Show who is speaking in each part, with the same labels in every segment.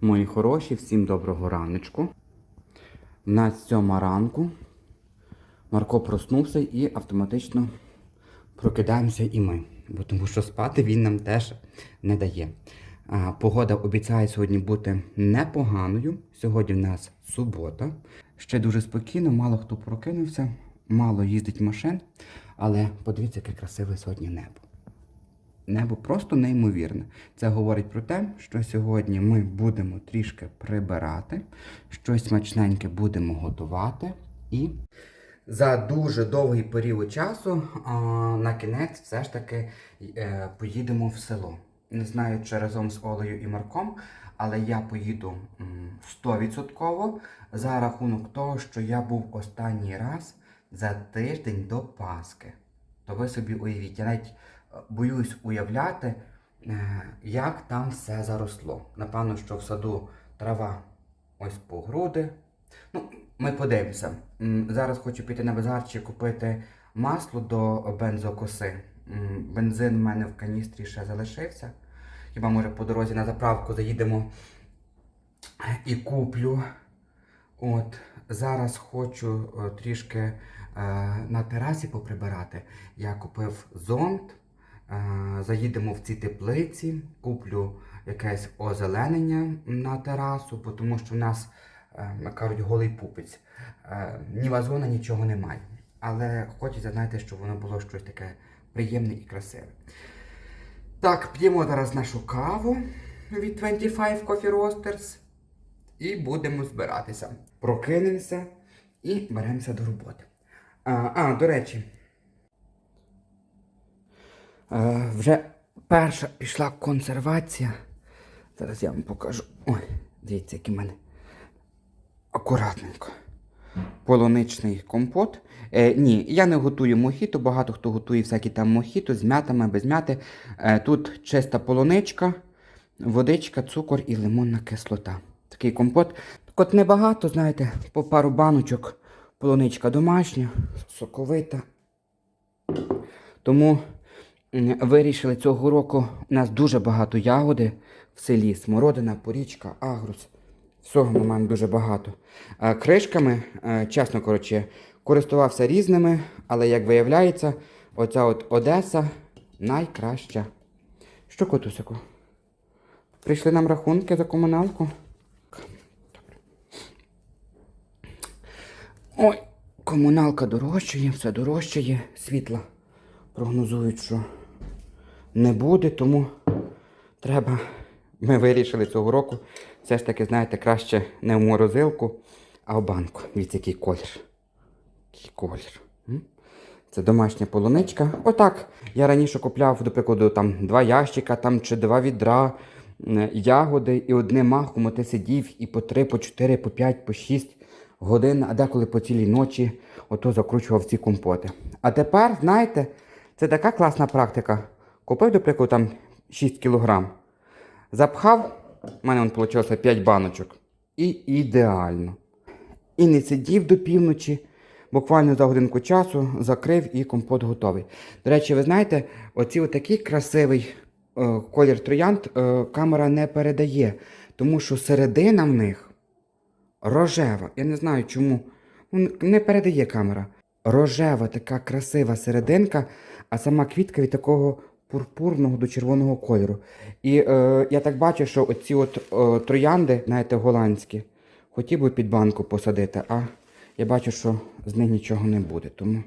Speaker 1: Мої хороші, всім доброго раночку. У нас сьома ранку. Марко проснувся і автоматично прокидаємося і ми. Бо тому що спати він нам теж не дає. А, погода обіцяє сьогодні бути непоганою. Сьогодні в нас субота. Ще дуже спокійно, мало хто прокинувся, мало їздить машин. Але подивіться, яке красиве сьогодні небо. Небо просто неймовірне. Це говорить про те, що сьогодні ми будемо трішки прибирати, щось смачненьке будемо готувати і за дуже довгий період часу на кінець все ж таки е, поїдемо в село. Не знаю, чи разом з Олею і Марком, але я поїду м, 100% за рахунок того, що я був останній раз за тиждень до Пасхи. То ви собі уявіть, я навіть боюсь уявляти, е, як там все заросло. Напевно, що в саду трава ось по груди. Ну, ми подивимося. Зараз хочу піти на базарчик купити масло до бензокоси. Бензин в мене в каністрі ще залишився. Хіба може по дорозі на заправку заїдемо і куплю. От, зараз хочу е, трішки е, на терасі поприбирати. Я купив зонт, заїдемо в ці теплиці, куплю якесь озеленення на терасу, тому що в нас, е, як кажуть, голий пупець. Е, ні вазона, нічого немає. Але хочеться, знаєте, щоб воно було щось таке приємне і красиве. Так, п'ємо зараз нашу каву від 25 Coffee Roasters і будемо збиратися. Прокинемося і беремося до роботи. А, а до речі, вже перша пішла консервація. Зараз я вам покажу. Ой, дивіться, який в мене акуратненько. Полуничний компот. Е, ні, я не готую мохіто, багато хто готує всякі там мохіто з м'ятами, без м'яти. Е, тут чиста полуничка, водичка, цукор і лимонна кислота. Такий компот. Так от небагато, знаєте, по пару баночок. Полуничка домашня, соковита. Тому вирішили цього року. У нас дуже багато ягоди в селі. Смородина, порічка, агрус. Всього ми маємо дуже багато. Кришками, е, чесно коротше, користувався різними, але як виявляється, оця от Одеса найкраща. Що котусику? Прийшли нам рахунки за комуналку. Ой, комуналка дорожчає, все дорожчає, світла. Прогнозують, що не буде, тому треба. Ми вирішили цього року все ж таки, знаєте, краще не в морозилку, а в банку. Від який колір. Який колір. Це домашня полуничка. Отак. Я раніше купляв, до прикладу, там два ящика там, чи два відра ягоди, і одним махом ти сидів і по три, по чотири, по п'ять, по шість годин, а деколи по цілій ночі ото закручував ці компоти. А тепер, знаєте, це така класна практика. Купив, до прикладу, там 6 кілограм. Запхав, в мене вийшло 5 баночок. І ідеально. І не сидів до півночі, буквально за годинку часу закрив і компот готовий. До речі, ви знаєте, оці отакий красивий е, колір троянд е, камера не передає, тому що середина в них рожева. Я не знаю чому. Ну, Не передає камера. Рожева така красива серединка, а сама квітка від такого пурпурного до червоного кольору. І е, я так бачу, що оці от е, троянди, знаєте, голландські, хотів би під банку посадити, а я бачу, що з них нічого не буде. Тому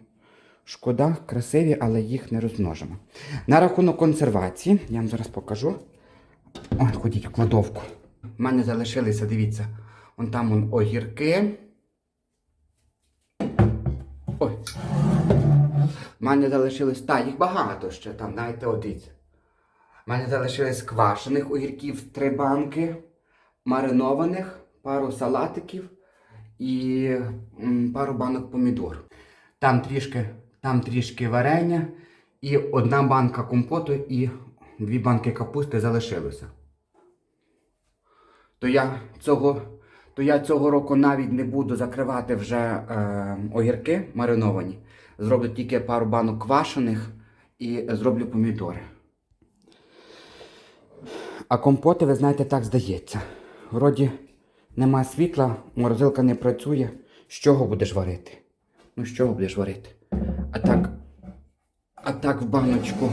Speaker 1: шкода, красиві, але їх не розмножимо. На рахунок консервації, я вам зараз покажу. Ой, ходіть в кладовку. У мене залишилися, дивіться, вон там вон огірки. Ой. У мене залишилось, та, їх багато ще там, знаєте, одиць. У мене залишилось квашених огірків три банки, маринованих, пару салатиків і пару банок помідор. Там трішки, там трішки варення і одна банка компоту і дві банки капусти залишилося. То я цього, то я цього року навіть не буду закривати вже е, огірки мариновані. Зроблю тільки пару банок квашених і зроблю помідори. А компоти, ви знаєте, так здається. вроді нема світла, морозилка не працює. З чого будеш варити? Ну, з чого будеш варити? А так, а так в баночку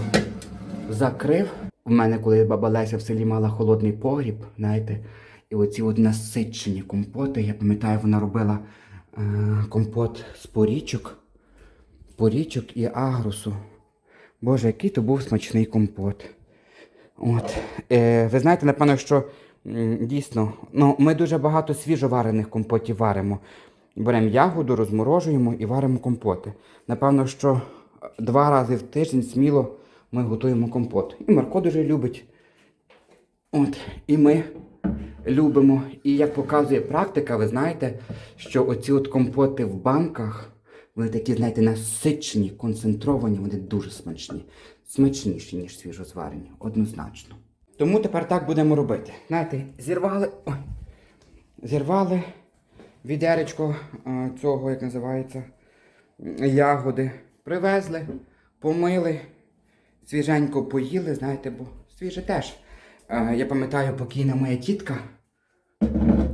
Speaker 1: закрив. У мене, коли баба Леся в селі мала холодний погріб, знаєте, і оці от насичені компоти. Я пам'ятаю, вона робила е, компот з порічок, порічок і агрусу. Боже, який то був смачний компот. От. Е, ви знаєте, напевно, що дійсно, ну, ми дуже багато свіжоварених компотів варимо. Беремо ягоду, розморожуємо і варимо компоти. Напевно, що два рази в тиждень сміло ми готуємо компот. І Марко дуже любить. От, і ми любимо. І як показує практика, ви знаєте, що оці от компоти в банках, вони такі, знаєте, насичені, концентровані, вони дуже смачні. Смачніші, ніж свіжозварені, однозначно. Тому тепер так будемо робити. Знаєте, зірвали. Ой, зірвали відеречко е, цього, як називається, ягоди. Привезли, помили, свіженько поїли, знаєте, бо свіже теж. Е, Я пам'ятаю, покійна моя тітка.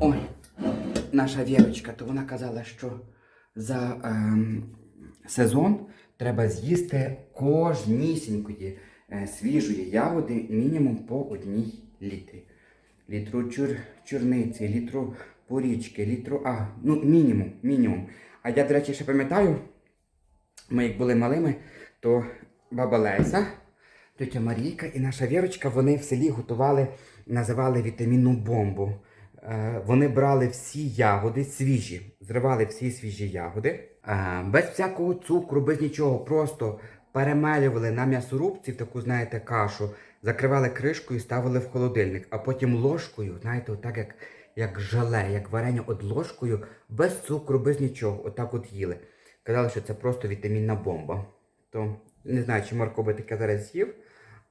Speaker 1: Ой, наша Вірочка, то вона казала, що за ем, сезон треба з'їсти кожнісінької е, свіжої ягоди мінімум по одній літрі. Літру чур, чорниці, літру порічки, літру. А, ну, мінімум, мінімум. А я, до речі, ще пам'ятаю, ми як були малими, то баба Леся, тетя Марійка і наша Вірочка, вони в селі готували, називали вітамінну бомбу. Е, Вони брали всі ягоди свіжі, зривали всі свіжі ягоди, е, без всякого цукру, без нічого, просто перемелювали на м'ясорубці таку, знаєте, кашу, закривали кришкою, ставили в холодильник, а потім ложкою, знаєте, отак як, як желе, як варення, от ложкою, без цукру, без нічого, отак от їли. Казали, що це просто вітамінна бомба. То не знаю, чи Марко би таке зараз з'їв,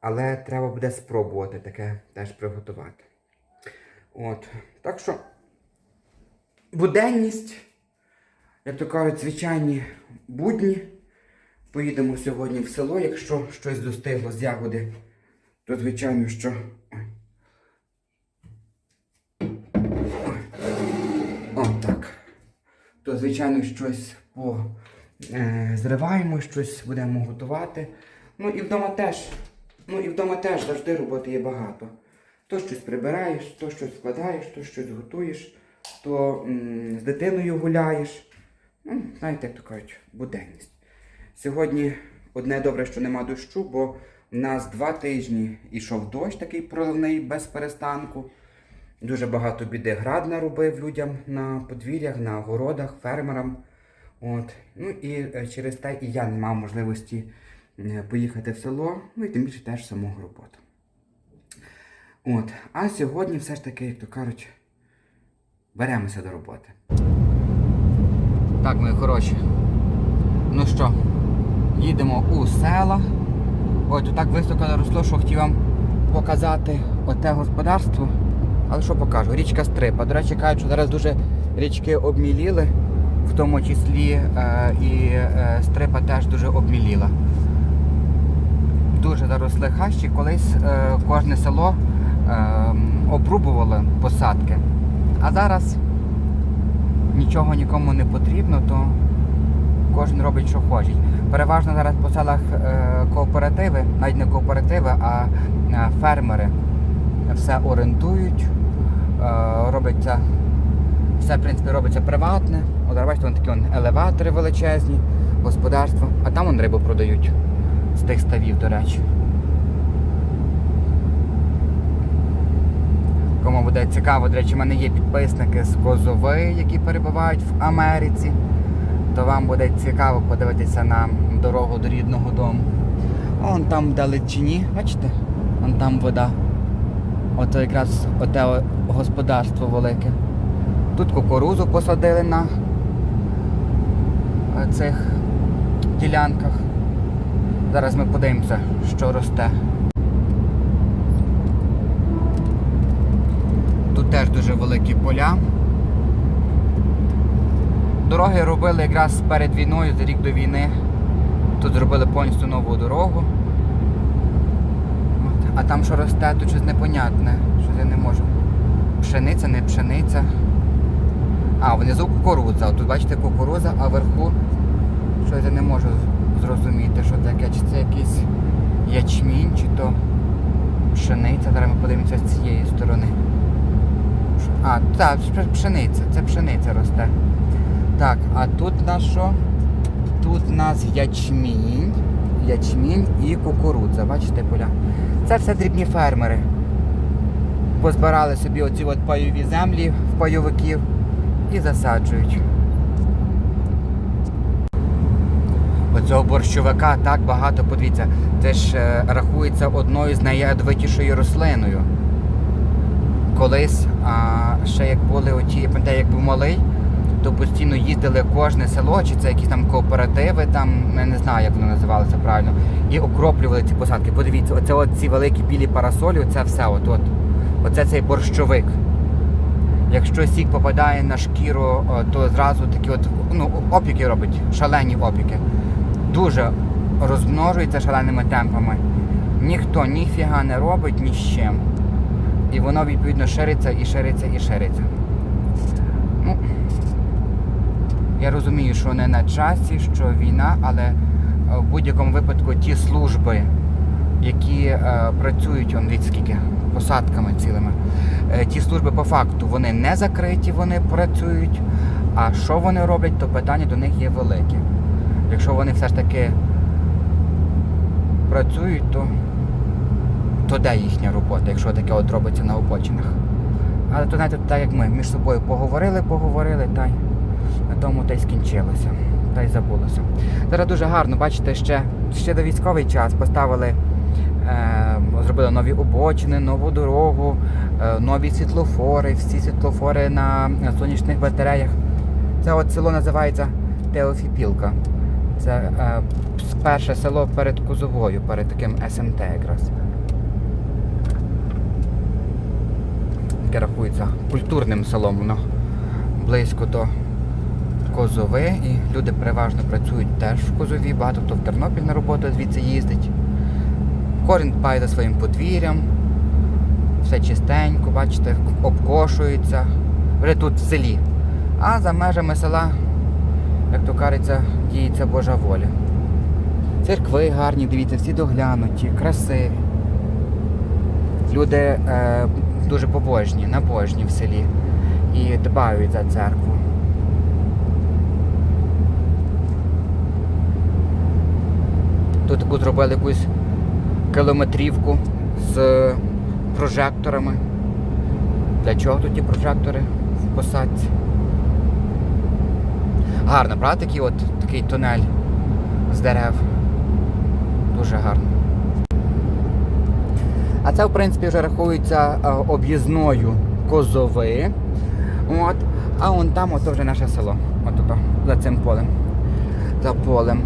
Speaker 1: але треба буде спробувати таке теж приготувати. От. Так що буденність, як то кажуть, звичайні будні. Поїдемо сьогодні в село, якщо щось достигло з ягоди, то звичайно, що. Так. То, звичайно, щось по, е, зриваємо, щось будемо готувати. Ну і вдома теж. Ну і вдома теж завжди роботи є багато. То щось прибираєш, то щось складаєш, то щось готуєш, то м, з дитиною гуляєш. Ну, знаєте, як то кажуть, буденність. Сьогодні одне добре, що нема дощу, бо в нас два тижні йшов дощ такий проливний без перестанку. Дуже багато біди град наробив людям на подвір'ях, на городах, фермерам. От. Ну і е, через те і я не мав можливості е, поїхати в село, ну і тим більше теж самого роботи. От. А сьогодні все ж таки, як то кажуть, беремося до роботи. Так, мої хороші. Ну що, їдемо у села. Ой, тут так високо заросло, що хотів вам показати оте господарство. Але що покажу? Річка Стрипа. До речі, кажуть, що зараз дуже річки обміліли, в тому числі е, і е, Стрипа теж дуже обміліла. Дуже заросли хащі. Колись е, кожне село е, обрубувало посадки. А зараз нічого нікому не потрібно, то кожен робить, що хоче. Переважно зараз по селах е, кооперативи, навіть не кооперативи, а е, фермери все орендують, е, робиться, все в принципі робиться приватне. От бачите, вон такі вон елеватори величезні, господарства, а там вон рибу продають з тих ставів, до речі. Кому буде цікаво, до речі, в мене є підписники з Козови, які перебувають в Америці. То вам буде цікаво подивитися на дорогу до рідного дому. Вон там вдалечині, бачите? Вон там вода. Ото якраз оте господарство велике. Тут кукурузу посадили на цих ділянках. Зараз ми подивимося, що росте. Тут теж дуже великі поля. Дороги робили якраз перед війною, за рік до війни. Тут зробили повністю нову дорогу. А там що росте, тут щось непонятне, що я не можу. пшениця, не пшениця. А, внизу кукурудза. Тут бачите кукурудза, а вверху щось я не можу зрозуміти, що таке. Чи це якийсь ячмінь, чи то пшениця. Зараз ми подивимося з цієї сторони. А, так, пшениця, це пшениця росте. Так, а тут у нас що? Тут у нас ячмінь, ячмінь і кукурудза. Бачите, поля? Це все дрібні фермери. Позбирали собі оці от пайові землі в пайовиків і засаджують. Оцього борщовика так багато, подивіться, це ж е, рахується одною з найядовитішою рослиною. Колись, а, ще як були оті, я пам'ятаю, як був малий, то постійно їздили кожне село, чи це якісь там кооперативи, там, я не знаю, як воно називалося правильно, і окроплювали ці посадки. Подивіться, оце ці великі білі парасолі, оце все, от, от. Оце цей борщовик. Якщо сік попадає на шкіру, то зразу такі от ну, опіки робить, шалені опіки. Дуже розмножується шаленими темпами. Ніхто ніфіга не робить ні з чим. І воно відповідно шириться і шириться і шириться. Ну, я розумію, що не на часі, що війна, але е, в будь-якому випадку ті служби, які е, працюють он від скільки посадками цілими, е, ті служби по факту вони не закриті, вони працюють. А що вони роблять, то питання до них є велике. Якщо вони все ж таки працюють, то, то де їхня робота, якщо таке от робиться на обочинах. Але то знаєте, так як ми між собою поговорили, поговорили, та й на тому та й скінчилося. Та й забулося. Зараз дуже гарно, бачите, ще, ще до військовий час поставили, е, зробили нові обочини, нову дорогу, е, нові світлофори, всі світлофори на, сонячних батареях. Це от село називається Теофіпілка. Це е, перше село перед Кузовою, перед таким СМТ якраз. Яке рахується культурним селом, воно близько до Козови. І люди переважно працюють теж в Козові, багато хто в Тернопіль на роботу звідси їздить. Корінь дбає за своїм подвір'ям, все чистенько, бачите, обкошується. Вже тут в селі. А за межами села, як то кажеться, діється Божа воля. Церкви гарні, дивіться, всі доглянуті, красиві. Люди е, дуже побожні, набожні в селі і дбають за церкву. Тут таку зробили якусь кілометрівку з прожекторами. Для чого тут ті прожектори в посадці? Гарно, правда, такий от такий тунель з дерев. Дуже гарно. А це, в принципі, вже рахується е, об'їзною Козови. От. А вон там ото вже наше село. От ото, за цим полем. За полем.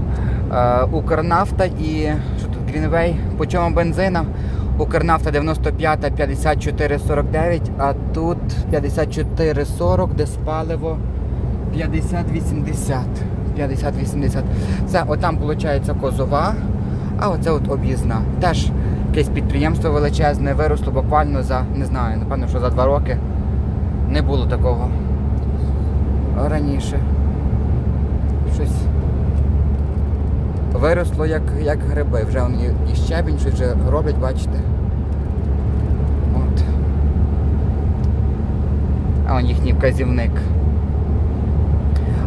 Speaker 1: Е, Укрнафта і що тут Грінвей, по чому бензина? Укрнафта 95, 54, 49, а тут 54, 40, де спаливо 50-80. 50-80. Це отам виходить козова, а оце от об'їзна. Теж якесь підприємство величезне виросло буквально за, не знаю, напевно, що за два роки. Не було такого раніше. Щось виросло як, як гриби. Вже он і, щебінь щось вже роблять, бачите. От. А он їхній вказівник.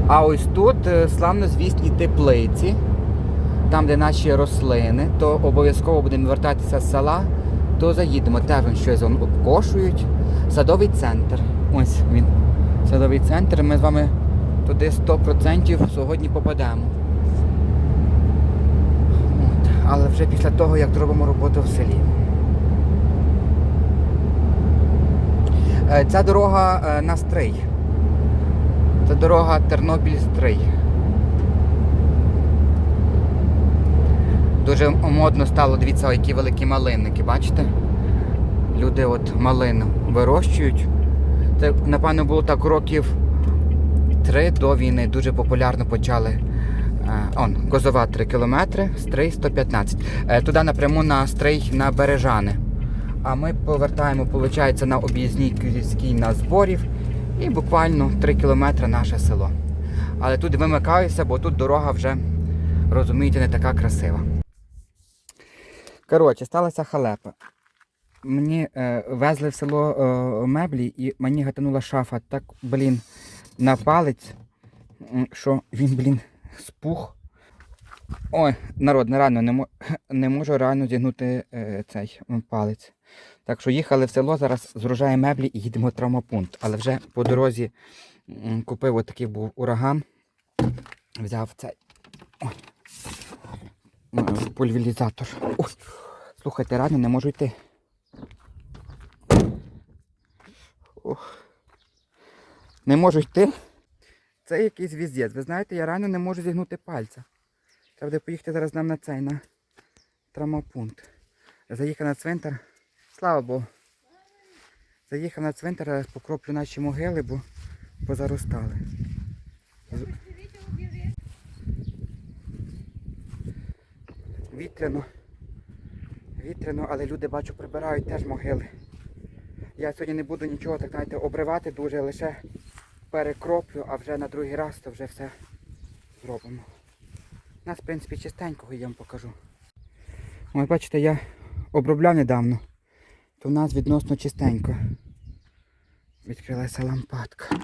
Speaker 1: А ось тут е, славнозвісні теплиці, там, де наші рослини, то обов'язково будемо вертатися з села, то заїдемо. Теж вон щось вон обкошують. Садовий центр. Ось він. Садовий центр. Ми з вами туди 100% сьогодні попадемо. От. Але вже після того, як зробимо роботу в селі. Е, Ця дорога е, на стрий. Це дорога Тернопіль-Стрий. Дуже модно стало, дивіться, які великі малинники, бачите? Люди от малину вирощують. Це, напевно, було так років три до війни. Дуже популярно почали. Е, Он, Козова 3 кілометри, Стрий 115. Е, Туди напряму на Стрий на Бережани. А ми повертаємо, виходить, на об'їзній Київській на зборів. І буквально 3 кілометри наше село. Але тут вимикаюся, бо тут дорога вже, розумієте, не така красива. Коротше, сталася халепа. Мені е, везли в село е, меблі і мені гатанула шафа так, блін, на палець, що він, блін, спух. Ой, народ, нереально, не, не можу реально зігнути е, цей палець. Так що їхали в село, зараз згружаємо меблі і їдемо в травмопункт. Але вже по дорозі купив отакий був ураган. Взяв цей ой, пульверізатор. Ой, слухайте, реально не можу йти. Ох. Не можу йти. Це якийсь віздець. Ви знаєте, я реально не можу зігнути пальця. Треба буде поїхати зараз нам на цей, на травмопункт. Заїхав на цвинтар. Слава Богу. Заїхав на цвинтар, покроплю наші могили, бо позаростали. Вітряно. Вітряно, але люди бачу прибирають теж могили. Я сьогодні не буду нічого так знаєте, обривати дуже, лише перекроплю, а вже на другий раз то вже все зробимо. У нас, в принципі, чистенького я вам покажу. Ось бачите, я обробляв недавно, то в нас відносно чистенько. Відкрилася лампадка.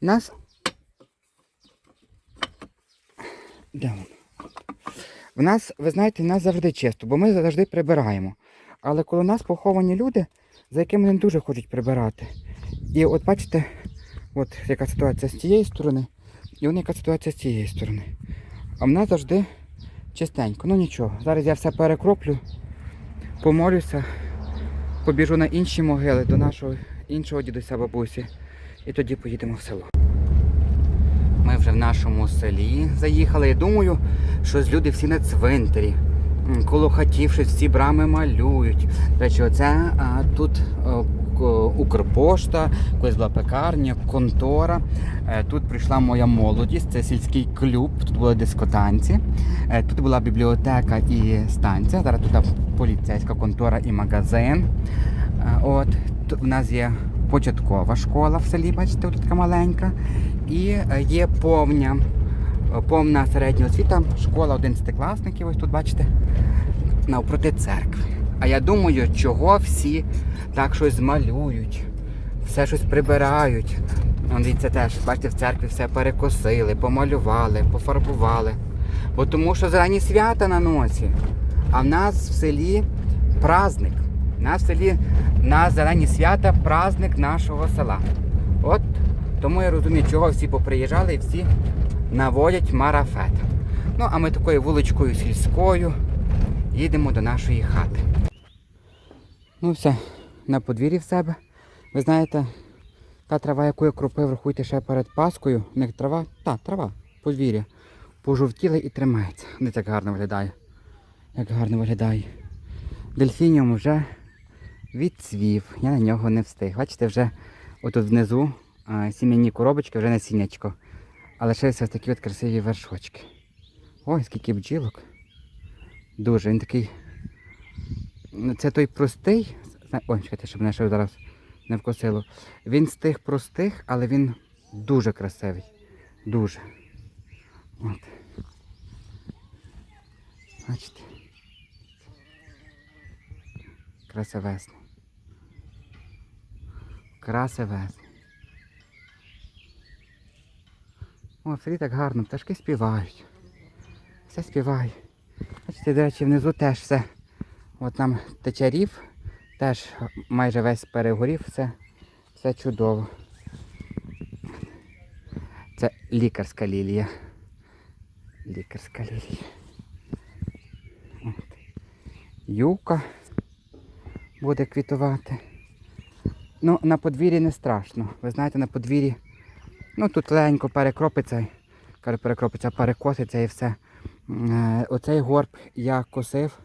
Speaker 1: У нас. Де воно? В нас, ви знаєте, нас завжди чисто, бо ми завжди прибираємо. Але коли у нас поховані люди, за якими не дуже хочуть прибирати. І от бачите, от яка ситуація з тієї сторони, і вон яка ситуація з цієї сторони. А в нас завжди чистенько. Ну нічого, зараз я все перекроплю, помолюся, побіжу на інші могили до нашого іншого дідуся бабусі. І тоді поїдемо в село. Ми вже в нашому селі заїхали. Я думаю, що люди всі на цвинтарі. Коло хатів всі брами малюють. До речі, оце а, тут о, Укрпошта, колись була пекарня, контора. Е, Тут прийшла моя молодість, це сільський клуб, тут були дискотанці, Е, тут була бібліотека і станція. Зараз тут поліцейська контора і магазин. Е, От тут у нас є початкова школа в селі, бачите, тут така маленька. І е, є повня, е, повна середня освіта, школа 11 класників, ось тут бачите, навпроти церкви. А я думаю, чого всі так щось змалюють, все щось прибирають. Дивіться теж, бачите, в церкві все перекосили, помалювали, пофарбували. Бо тому що зелені свята на носі. А в нас в селі праздник. У нас в селі на зелені свята праздник нашого села. От тому я розумію, чого всі поприїжджали і всі наводять марафет. Ну, а ми такою вуличкою сільською їдемо до нашої хати. Ну все, на подвір'ї в себе. Ви знаєте, та трава, яку я кропив, рахуйте ще перед Паскою. Не трава, та трава, подвір'я. Пожовтіла і тримається. Не так гарно виглядає. Як гарно виглядає. Дельфініум вже відцвів. Я на нього не встиг. Бачите, вже отут внизу сім'яні коробочки, вже насіннячко. А лишилися ось такі от красиві вершочки. Ой, скільки бджілок. Дуже, він такий. ну, Це той простий. Ой, чекайте, щоб мене ще зараз не вкосило. Він з тих простих, але він дуже красивий. Дуже. От. Бачите. Красивесний. Красивесний. О, селі так гарно, пташки співають. Все співають. Бачите, до речі, внизу теж все. От там тече рів, теж майже весь перегорів, все, все чудово. Це лікарська лілія. Лікарська лілія. От. Юка буде квітувати. Ну, на подвір'ї не страшно. Ви знаєте, на подвір'ї, ну тут легенько перекропиться, перекропиться, перекоситься і все. Е, Оцей горб я косив,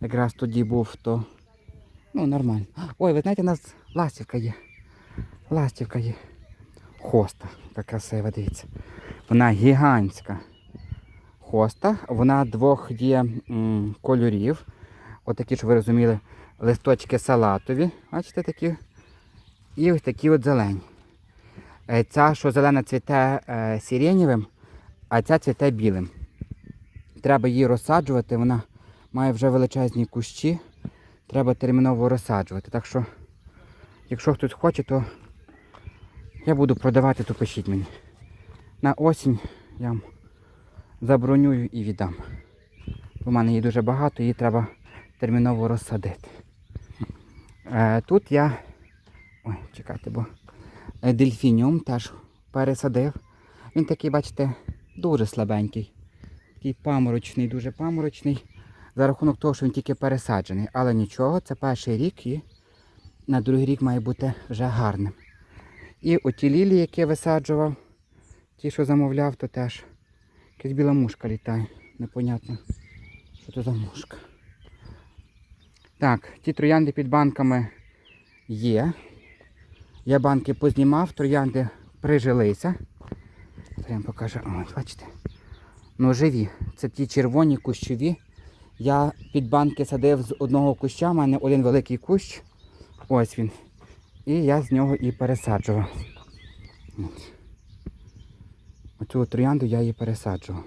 Speaker 1: якраз тоді був, то ну нормально. Ой, ви знаєте, у нас ластівка є. Ластівка є. Хоста, така красива, дивіться. Вона гігантська. Хоста, вона двох є м, кольорів. отакі, щоб ви розуміли, листочки салатові. Бачите такі. І ось такі от зелені. Е, Ця, що зелена цвіте е, сиренєвим, а ця цвіте білим. Треба її розсаджувати, вона має вже величезні кущі. Треба терміново розсаджувати. Так що, якщо хтось хоче, то я буду продавати, то пишіть мені. На осінь я вам забронюю і віддам. У мене її дуже багато, її треба терміново розсадити. Е, тут я. Ой, чекайте, бо дельфініум теж пересадив. Він такий, бачите, дуже слабенький. Такий паморочний, дуже паморочний. За рахунок того, що він тільки пересаджений. Але нічого, це перший рік і на другий рік має бути вже гарним. І оті лілії, які висаджував, ті, що замовляв, то теж якась біла мушка літає. Непонятно, що то за мушка. Так, ті троянди під банками є. Я банки познімав, троянди прижилися. Вам покажу. Ось, бачите. Ну, живі. Це ті червоні кущові. Я під банки садив з одного куща, у мене один великий кущ. Ось він. І я з нього і пересаджував. От. Оцю троянду я її пересаджував.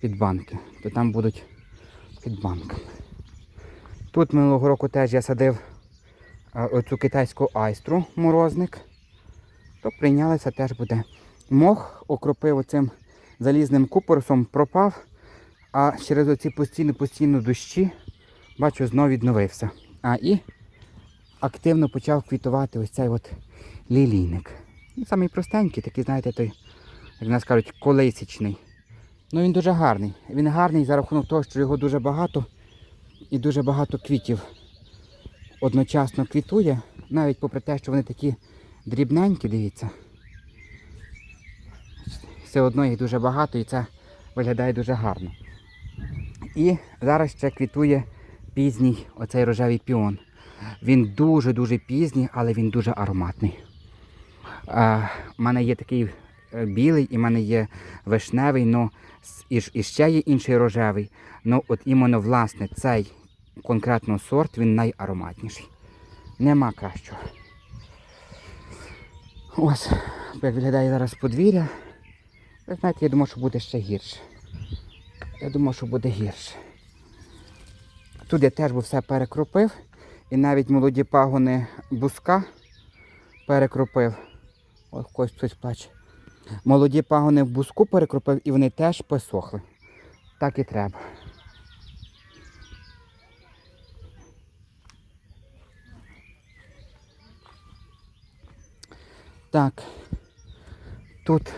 Speaker 1: Під банки. То там будуть під банками. Тут минулого року теж я садив оцю китайську айстру морозник. То прийнялися теж буде. Мох окропив оцим залізним купоросом, пропав, а через оці постійно постійно дощі, бачу, знов відновився. А і активно почав квітувати ось цей от лілійник. Ну, Самий простенький, такий, знаєте, той, як нас кажуть, колисічний. Ну він дуже гарний. Він гарний за рахунок того, що його дуже багато і дуже багато квітів одночасно квітує, навіть попри те, що вони такі дрібненькі, дивіться. Все одно їх дуже багато і це виглядає дуже гарно. І зараз ще квітує пізній оцей рожевий піон. Він дуже-дуже пізній, але він дуже ароматний. У мене є такий е, білий, і в мене є вишневий, ну і ще є інший рожевий. Ну от іменно власне цей конкретно сорт, він найароматніший. Нема кращого. Ось, як виглядає зараз подвір'я. Ви знаєте, я думав, що буде ще гірше. Я думав, що буде гірше. Тут я теж би все перекропив. І навіть молоді пагони буска перекропив. Ось когось хтось плаче. Молоді пагони в буску перекропив і вони теж посохли. Так і треба. Так. Тут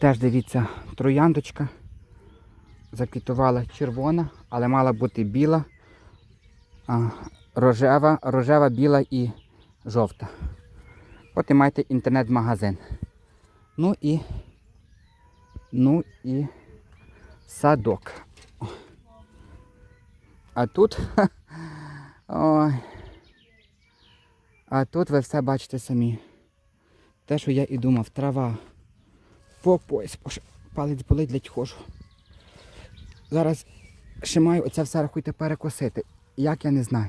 Speaker 1: теж дивіться трояндочка. Заквітувала червона, але мала бути біла, рожева, рожева, біла і жовта. От і маєте інтернет-магазин. Ну і. Ну і садок. А тут. Ой. А тут ви все бачите самі. Те, що я і думав, трава. По пояс, палець болить, ледь ходжу. Зараз ще маю оце все рахуйте перекосити. Як я не знаю.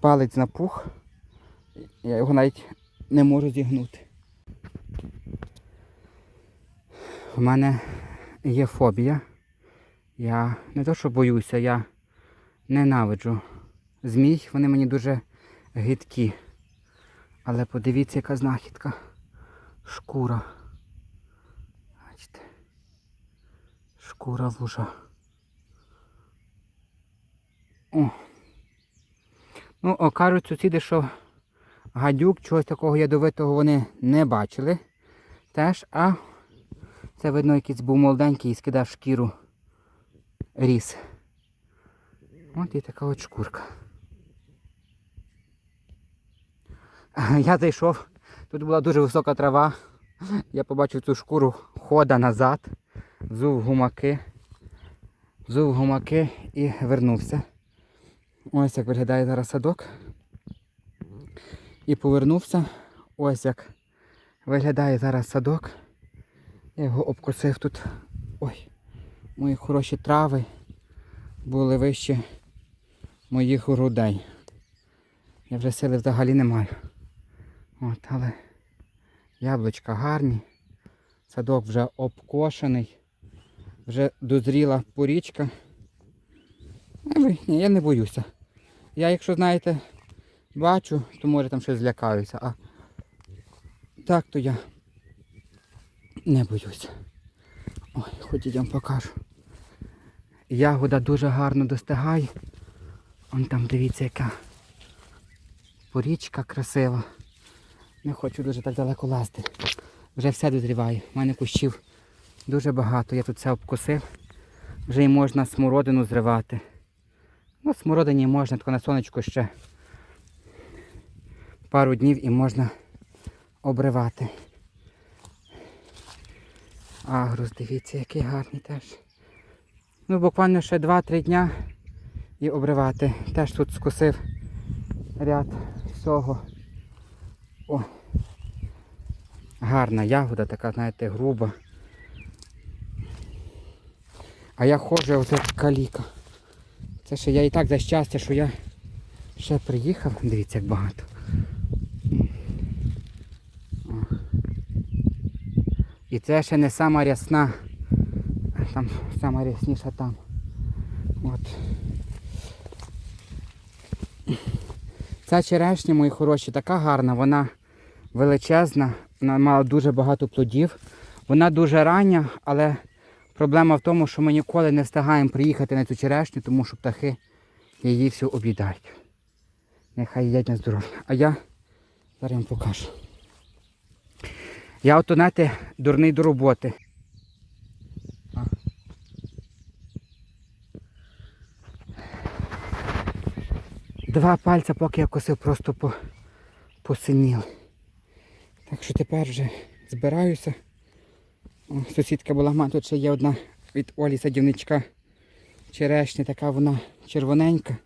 Speaker 1: Палець напух. Я його навіть не можу зігнути. У мене є фобія. Я не то, що боюся, я ненавиджу змій, вони мені дуже гидкі. Але подивіться, яка знахідка. Шкура. Бачите. Шкура вужа. О. Ну, кажуть сусіди, що гадюк, чогось такого ядовитого вони не бачили. Теж, а це видно, якийсь був молоденький і скидав шкіру ріс. От і така от шкурка. Я зайшов, тут була дуже висока трава. Я побачив цю шкуру хода назад, взув гумаки, взув гумаки і вернувся. Ось як виглядає зараз садок. І повернувся. Ось як виглядає зараз садок. Я його обкосив тут. Ой, мої хороші трави. були вище моїх грудей. Я вже сили взагалі не маю. От, але яблучка гарні. Садок вже обкошений. Вже дозріла порічка. Ні, я не боюся. Я, якщо знаєте, бачу, то може там щось злякаюся. А так то я не боюся. Ой, ходіть я вам покажу. Ягода дуже гарно достигає. Вон там дивіться яка порічка красива. Не хочу дуже так далеко лазити. Вже все дозріває. У мене кущів дуже багато. Я тут все обкосив. Вже й можна смородину зривати. Ну, смородині можна, тільки на сонечку ще пару днів і можна обривати. Агрус, дивіться, який гарний теж. Ну, буквально ще 2-3 дня і обривати. Теж тут скосив ряд всього. О! Гарна ягода, така, знаєте, груба. А я ходжу оце каліка. Це ще я і так за щастя, що я ще приїхав. Дивіться, як багато. І це ще не сама рясна. Там сама рясніша там. От. Ця черешня, мої хороші, така гарна, вона величезна, вона мала дуже багато плодів. Вона дуже рання, але проблема в тому, що ми ніколи не встигаємо приїхати на цю черешню, тому що птахи її всю об'їдають. Нехай їдять на здоров'я. А я зараз вам покажу. Я от, знаєте, дурний до роботи. Два пальця, поки я косив, просто по, посиніли. Так що тепер вже збираюся. Сусідка була, ма, тут ще є одна від Олі садівничка. Черешня, така вона червоненька.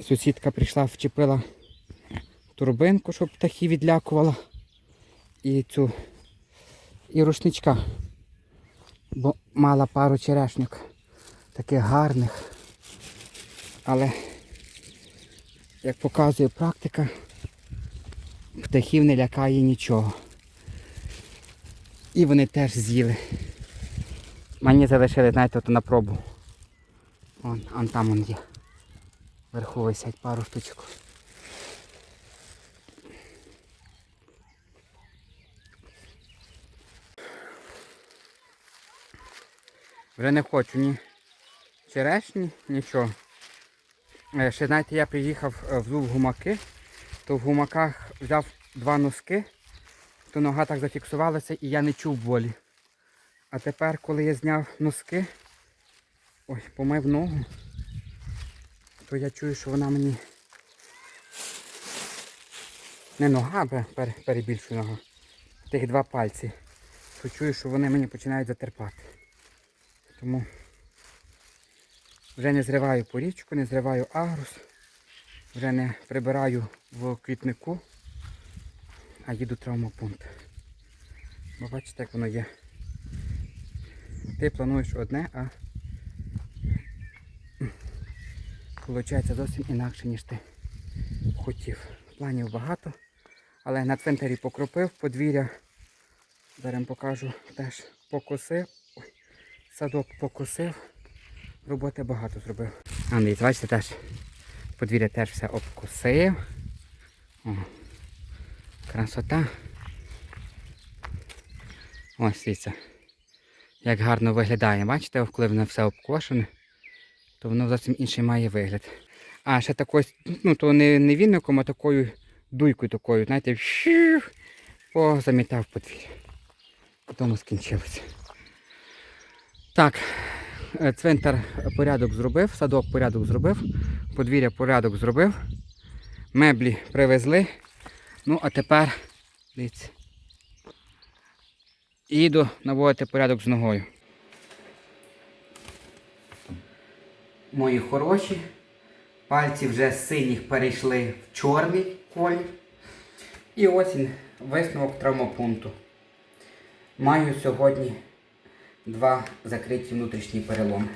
Speaker 1: Сусідка прийшла, вчепила турбинку, щоб птахи відлякувала. І цю і рушничка. Бо мала пару черешньок. Таких гарних. Але, як показує практика, птахів не лякає нічого. І вони теж з'їли. Мені залишили, знаєте, от на пробу. Вон, он там он є. Вверху висять пару штучок. Вже не хочу ні черешні, нічого. Е, Ще знаєте, я приїхав е, взув гумаки, то в гумаках взяв два носки, то нога так зафіксувалася і я не чув болі. А тепер, коли я зняв носки, ой, помив ногу, то я чую, що вона мені не нога, а пер- перебільшую нога. Тих два пальці. То чую, що вони мені починають затерпати. Тому вже не зриваю порічку, не зриваю агрус, вже не прибираю в квітнику, а їду в травмопункт. Бо бачите, як воно є. Ти плануєш одне, а виходить зовсім інакше, ніж ти хотів. Планів багато, але на цвинтарі покропив, подвір'я, зараз покажу, теж покосив. Садок покосив. Роботи багато зробив. А, дивіться, бачите, теж подвір'я теж все обкосив. О, красота. Ось дивіться. Як гарно виглядає. Бачите, коли воно все обкошене, то воно зовсім інший має вигляд. А ще такою, ну то не, не віником, а такою дуйкою такою, знаєте, позамітав подвір'я. Потім скінчилося. Так, е, цвинтар порядок зробив, садок порядок зробив, подвір'я порядок зробив, меблі привезли. Ну, а тепер, дивіться, їду наводити порядок з ногою. Мої хороші, пальці вже з синіх перейшли в чорний колір. І ось висновок травмопункту. Маю сьогодні два закриті внутрішні переломи.